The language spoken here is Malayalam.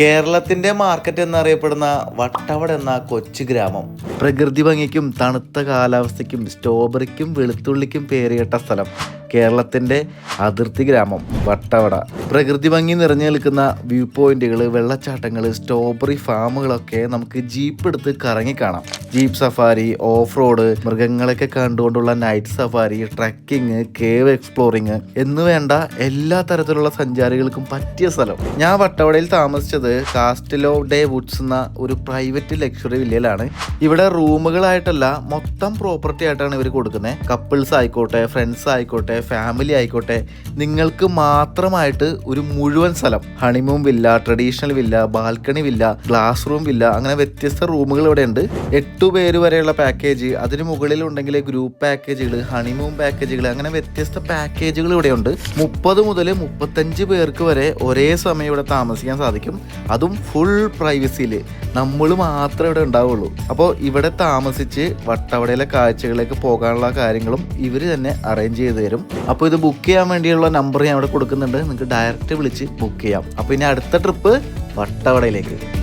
കേരളത്തിന്റെ മാർക്കറ്റ് എന്നറിയപ്പെടുന്ന വട്ടവട എന്ന കൊച്ചു ഗ്രാമം. പ്രകൃതി ഭംഗിക്കും തണുത്ത കാലാവസ്ഥയ്ക്കും സ്ട്രോബെറിക്കും വെളുത്തുള്ളിക്കും പേരുകേട്ട സ്ഥലം. കേരളത്തിന്റെ അതിർത്തി ഗ്രാമം വട്ടവട. പ്രകൃതി ഭംഗി നിറഞ്ഞു നിൽക്കുന്ന വ്യൂ പോയിന്റുകൾ വെള്ളച്ചാട്ടങ്ങൾ സ്ട്രോബെറി ഫാമുകളൊക്കെ നമുക്ക് ജീപ്പ് എടുത്ത് കറങ്ങി കാണാം. ജീപ്പ് സഫാരി ഓഫ് റോഡ് മൃഗങ്ങളൊക്കെ കണ്ടുകൊണ്ടുള്ള night safari trekking cave exploring എന്ന് വേണ്ട എല്ലാ തരത്തിലുള്ള സഞ്ചാരികൾക്കും പറ്റിയ സ്ഥലം. ഞാൻ വട്ടവടയിൽ താമസിച്ചത് കാസ്റ്റിലോ ഡേ വുഡ്സ് എന്ന ഒരു പ്രൈവറ്റ് ലക്ഷറി വില്ലയിലാണ് ഇവിടെ റൂമുകളായിട്ടല്ല മൊത്തം പ്രോപ്പർട്ടി ആയിട്ടാണ് ഇവർ കൊടുക്കുന്നത് കപ്പിൾസ് ആയിക്കോട്ടെ ഫ്രണ്ട്സ് ആയിക്കോട്ടെ ഫാമിലി ആയിക്കോട്ടെ നിങ്ങൾക്ക് മാത്രമായിട്ട് ഒരു മുഴുവൻ സ്ഥലം honeymoon villa traditional villa balcony villa glass room villa അങ്ങനെ വ്യത്യസ്ത റൂമുകൾ ഇവിടെ ഉണ്ട് എട്ടു പേര് വരെയുള്ള പാക്കേജ് അതിന് മുകളിൽ ഉണ്ടെങ്കിൽ ഗ്രൂപ്പ് പാക്കേജുകൾ ഹണിമൂൺ പാക്കേജുകൾ അങ്ങനെ വ്യത്യസ്ത പാക്കേജുകൾ ഇവിടെ ഉണ്ട് മുപ്പത് മുതൽ മുപ്പത്തഞ്ച് പേർക്ക് വരെ ഒരേ സമയം ഇവിടെ താമസിക്കാൻ സാധിക്കും. അതും ഫുൾ പ്രൈവസിയിൽ നമ്മൾ മാത്രമേ ഇവിടെ ഉണ്ടാവുള്ളൂ. അപ്പോൾ ഇവിടെ താമസിച്ച് വട്ടവടയിലെ കാഴ്ചകളിലേക്ക് പോകാനുള്ള കാര്യങ്ങളും ഇവർ തന്നെ അറേഞ്ച് ചെയ്ത് തരും. അപ്പോൾ ഇത് ബുക്ക് ചെയ്യാൻ വേണ്ടിയുള്ള നമ്പർ ഞാൻ ഇവിടെ കൊടുക്കുന്നുണ്ട്. നിങ്ങൾക്ക് ഡയറക്റ്റ് വിളിച്ച് ബുക്ക് ചെയ്യാം. അപ്പോൾ ഇനി അടുത്ത ട്രിപ്പ് വട്ടവടയിലേക്ക്.